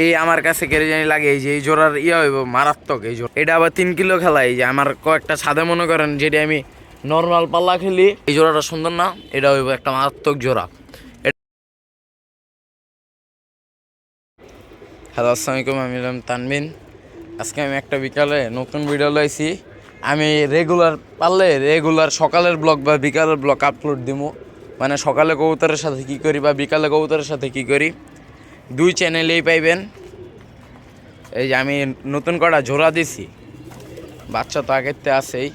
এই আমার কাছে কেড়ে জানি লাগে, এই যে এই জোড়ার ইয়ে হইব, মারাত্মক এই জোড়া। এটা আবার তিন কিলো খেলা, এই যে আমার কয়েকটা ছাদে মনে করেন যেটা আমি নর্মাল পাল্লা খেলি, এই জোড়াটা সুন্দর না, এটা হইব একটা মারাত্মক জোড়া। হ্যালো আসসালামু আলাইকুম আমি হলাম তানবিন। আজকে আমি একটা বিকালে নতুন ভিডিও লাইছি আমি রেগুলার পারলে রেগুলার সকালের ব্লগ বা বিকালের ব্লগ আপলোড দিব মানে সকালে কবুতরের সাথে কি করি বা বিকালে কবুতরের সাথে কি করি? দুই চ্যানেলেই পাইবেন। এই যে আমি নতুন কটা জোড়া দিছি। বাচ্চা তো আগেরতে আছেই।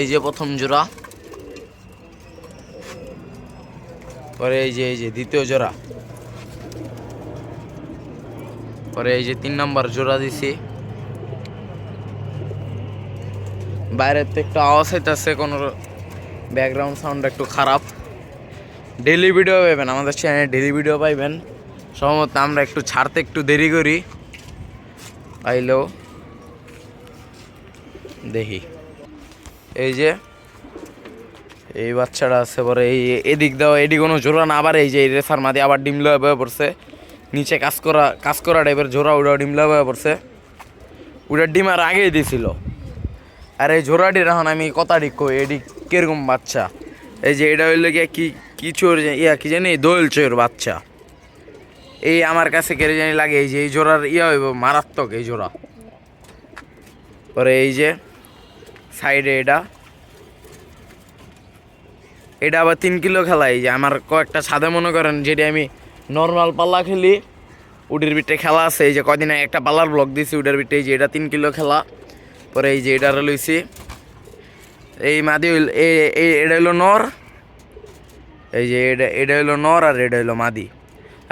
এই যে প্রথম জোড়া। পরে এই যে এই যে দ্বিতীয় জোড়া। পরে এই যে তিন নম্বর জোড়া দিছি। বাইরের তো একটু আওয়াজ হইতেছে, কোনো ব্যাকগ্রাউন্ড সাউন্ড একটু খারাপ। ডেলি ভিডিও পাইবেন, আমাদের চ্যানেলে ডেলি ভিডিও পাইবেন। সম্ভবত আমরা একটু ছাড়তে একটু দেরি করি। পাইলেও দেখি। এই যে, এই বাচ্চাটা আছে পরে, এই এদিক দাও, এদিক কোনো জোড়া না, আবার এই যে রেসার মাঝে আবার ডিমলা হয়ে পড়ছে। নিচে কাজ করা কাজ করা টাইপের জোড়া ওটা ডিমলা হয়ে পড়ছে। ওটা ডিম আর আগেই দিছিল। আর এই জোড়াটির এখন আমি কথা ঠিক কই, এটি কীরকম বাচ্চা? এই যে এটা হইল গিয়া কি কিছুর ইয়া কি জানি? দোয়েল চোর বাচ্চা। এই আমার কাছে কেড়ে জানি লাগে, এই যে এই জোড়ার ইয়া হইব, মারাত্মক এই জোড়া। পরে এই যে, সাইডে এটা। এটা আবার তিন কিলো খেলা, এই যে আমার কয়েকটা ছাদে মনে করেন, যেটি আমি নর্মাল পাল্লা খেলি, উডের বিটে খেলা আছে, এই যে কদিন একটা পাল্লার ব্লক দিছি, উডের বিটে এই যে এটা তিন কিলো খেলা। পরে এই যে এটা লইছি। এই মাদি এই এটা হইল নর। এই যে এটা এটা হইল নর আর এটা হইল মাদি।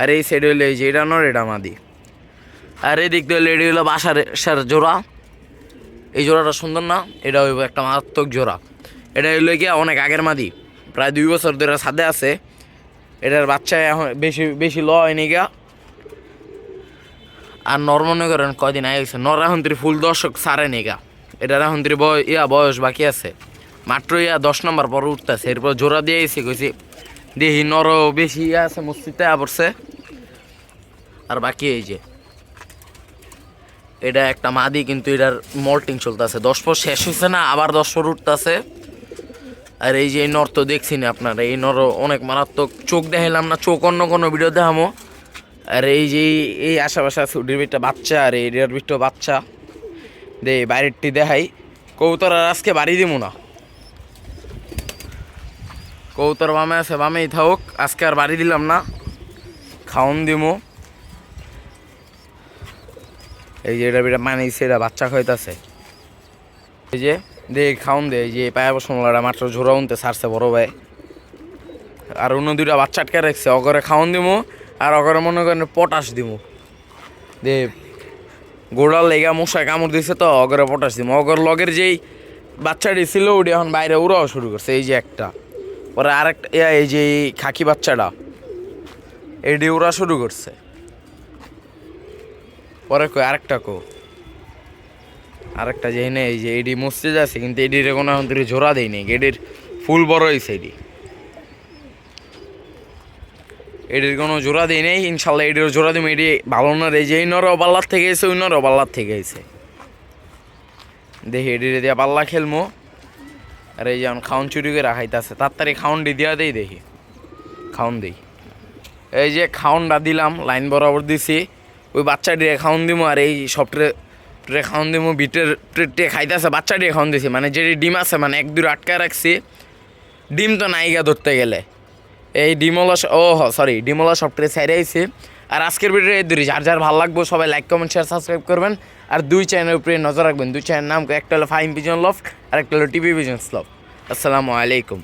আর এই সাইড হইল এই যে এটা নর, এটা মাদি। আর এই দিক দিয়ে এটা হইল বাসার সার জোড়া। এই জোড়াটা সুন্দর না? এটা হইব একটা মারাত্মক জোড়া। এটা হইল গিয়া অনেক আগের মাদি। প্রায় দুই বছর ধরে সাদে আছে। এটার বাচ্চা এখন বেশি বেশি ল হয়নি গিয়া আর নর মনে করেন কয়দিন আগে গেছে। নর এখন ফুল দর্শক সারে নিগা এটার এখন বয় ইয়া বয়স বাকি আছে। মাত্র ইয়া দশ নম্বর পর উঠতেছে। এরপর জোড়া দিয়ে এসে কইছি দেখি নর বেশি আছে, মসজিদে পড়ছে আর বাকি এই যে, এটা একটা মাদি, কিন্তু এটার মল্টিং চলতেছে। দশ পর শেষ হয়েছে না, আবার দশ পর উঠতেছে। আর এই যে এই নর তো দেখছি না আপনারা, এই নর অনেক মারাত্মক চোখ দেখাইলাম না, চোখ অন্য কোনো ভিডিও দেখামো। আর এই যে এই- আশেপাশে আছে ওটির ভিতরে বাচ্চা, আর এই এটার ভিতরে বাচ্চা। দে বাইরেরটি দেখাই। কৌতর আর আজকে বাড়ি দিব না। কৌতর বামে আছে, বামেই থাকুক। আজকে আর বাড়ি দিলাম না। খাওন দিমু। এই যে এটা বিটা মানিয়েছে এটা বাচ্চা খাইতেছে। এই যে, দে, খাওন দে, এই যে, পায়া বসমলাটা মাত্র ঝোরা উনতে সারছে বড় ভাই। আর অন্য দুইটা বাচ্চা আটকে রাখছে, অগরে খাওন দিমু, আর অগরে মনে করেন পটাশ দিমু। দে, গোড়ার লেগা মশায় কামড় দিছে তো, অগরে পটাশ দিমু। অগর লগের যেই বাচ্চাটি ছিল, ওটি এখন বাইরে উড়াও শুরু করছে। এই যে একটা। পরে আরেকটা এই যে এই খাকি বাচ্চাটা এটি উড়া শুরু করছে। পরে কই আরেকটা কো। আরেকটা যেই নেই এই যে এডি মসজিদ আছে, কিন্তু এডির কোনো এখন তুই জোড়া দেয়নি এডির ফুল বড় হয়েছে এডি। এডির কোনো জোড়া দেয় নেই, ইনশাল্লাহ এডির জোড়া দিম এডি ভালো না রে যে এই নর পাল্লার থেকে এসে ওই নর পাল্লার থেকে এসে দেখি এডিরে দিয়া পাল্লা খেলমো। আর এই যেমন খাউন চুরি করে রাখাইতেছে তাড়াতাড়ি খাউনটি দিয়া দেই দেখি। খাউন দেই। এই যে খাউনটা দিলাম, লাইন বরাবর দিছি। ওই বাচ্চাটিরে খাউন দিমু আর এই সফটরে ট্রে খাউন দিমু, বিটের ট্রে খাইতেছে, বাচ্চাটিরে খাউন দিছি। মানে যেটি ডিম আছে মানে এক দূর আটকা রাখছি। ডিম তো নাইগা ধরতে গেলে। এই ডিমলা ও সরি ডিমলা সফটরে সাইডে আইছি। আর আজকের ভিডিও এই দূরে যার যার ভালো লাগবে সবাই লাইক কমেন্ট শেয়ার সাবস্ক্রাইব করবেন। আর দুই চ্যানেলের উপরে নজর রাখবেন। দুই চ্যানেল নাম একটা হলো ফাইম ভিজন লফ আর একটা হলো টিভি ভিজন লফ আসসালামু আলাইকুম।